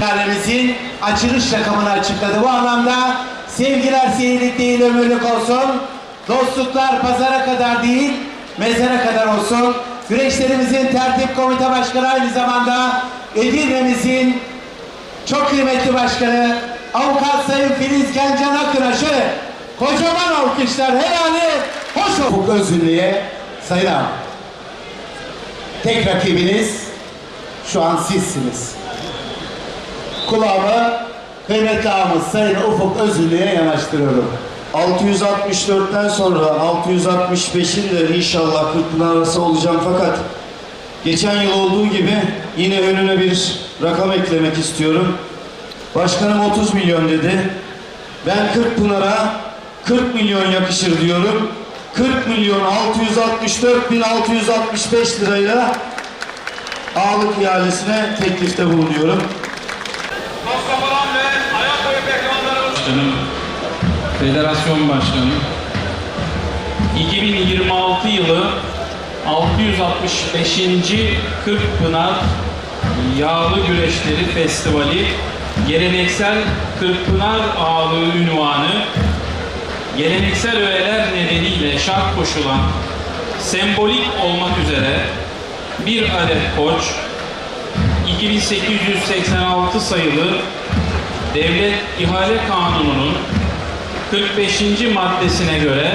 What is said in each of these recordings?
Karnemizin açılış rakamını açıkladı. Bu anlamda sevgiler seyirlik değil ömürlük olsun. Dostluklar pazara kadar değil mezara kadar olsun. Güreşlerimizin tertip komite başkanı aynı zamanda Edirne'mizin çok kıymetli başkanı avukat Sayın Filiz Gencan Akın'a şöyle kocaman alkışlar helali hoş olsun. Bu özünlüğe Sayın abi. Tek rakibiniz şu an sizsiniz. Kulağımı kıymetli ağamız Sayın Ufuk Özürlü'ye yanaştırıyorum. 664'ten sonra 665'in de inşallah Kırkpınar arası olacağım fakat geçen yıl olduğu gibi yine önüne bir rakam eklemek istiyorum. Başkanım 30 milyon dedi. Ben Kırkpınar'a 40 milyon yakışır diyorum. 40 milyon 664 bin 665 lirayla ağalık ihalesine teklifte bulunuyorum. Başkanım, Federasyon Başkanı 2026 yılı 665. Kırkpınar Yağlı Güreşleri Festivali geleneksel Kırkpınar Ağlığı ünvanı geleneksel öğeler nedeniyle şart koşulan sembolik olmak üzere bir adet koç 2886 sayılı Devlet İhale Kanunu'nun 45. maddesine göre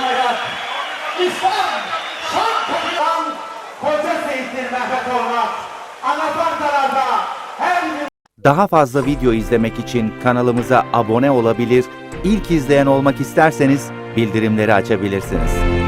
Hayat. İslam. Kokulan koca seyittir Mehmet Olmaz. Anafartalarda her Daha fazla video izlemek için kanalımıza abone olabilir, ilk izleyen olmak isterseniz bildirimleri açabilirsiniz.